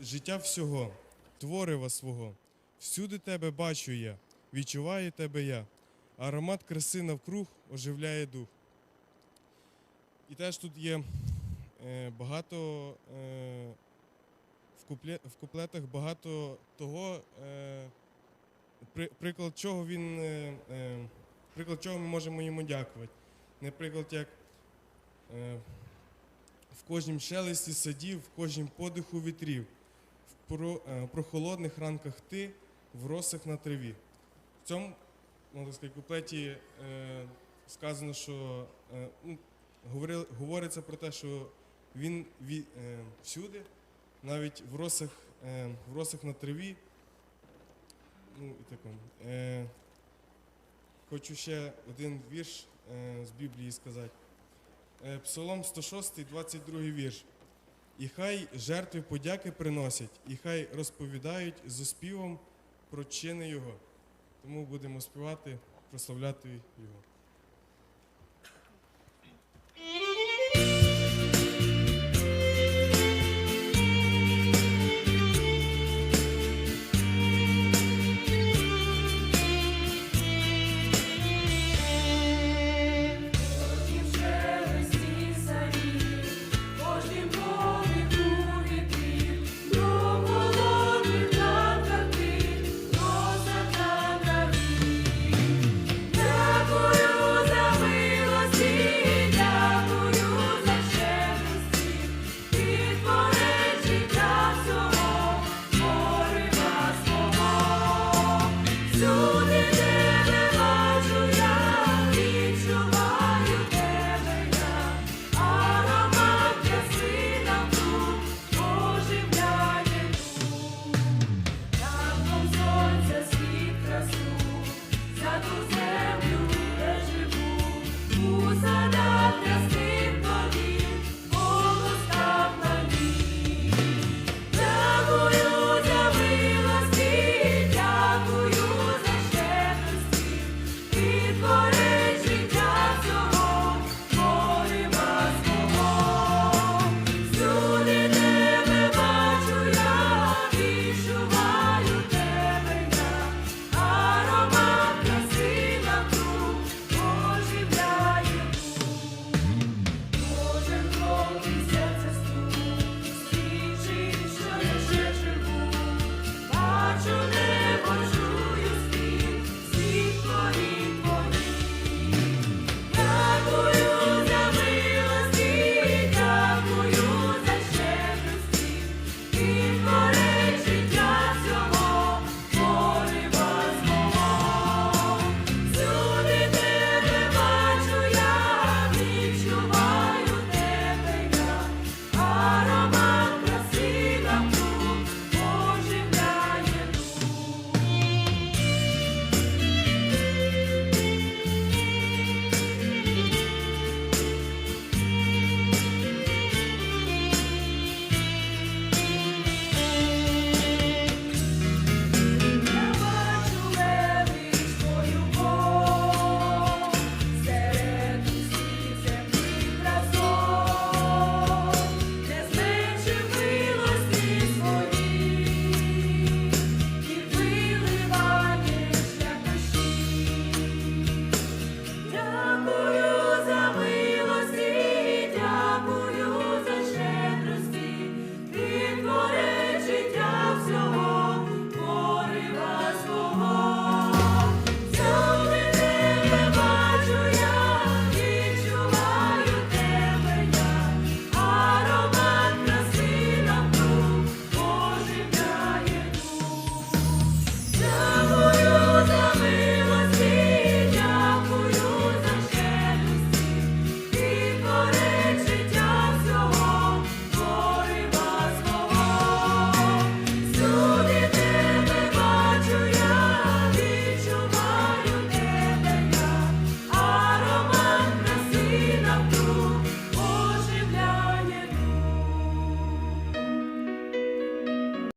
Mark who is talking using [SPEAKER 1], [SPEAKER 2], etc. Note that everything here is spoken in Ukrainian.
[SPEAKER 1] життя всього, творива свого. Всюди тебе бачу я, відчуваю тебе я. Аромат краси навкруг оживляє дух. І теж тут є е, багато е, в, купле, в куплетах багато того, е, при, приклад чого він, приклад чого ми можемо йому дякувати. Наприклад, як в кожнім шелесті садів, в кожнім подиху вітрів, про, е, прохолодних ранках ти, в росах на траві. В цьому, можна сказати, куплеті е, сказано, що е, ну, говори- говориться про те, що він ві, е, всюди, навіть в росах, е, в росах на траві. Ну, і. Е, хочу ще один вірш е, з Біблії сказати. Е, Псалом 106, 22 вірш. І хай жертви подяки приносять, і хай розповідають з оспівом про чини Його. Тому будемо співати, прославляти Його. soon.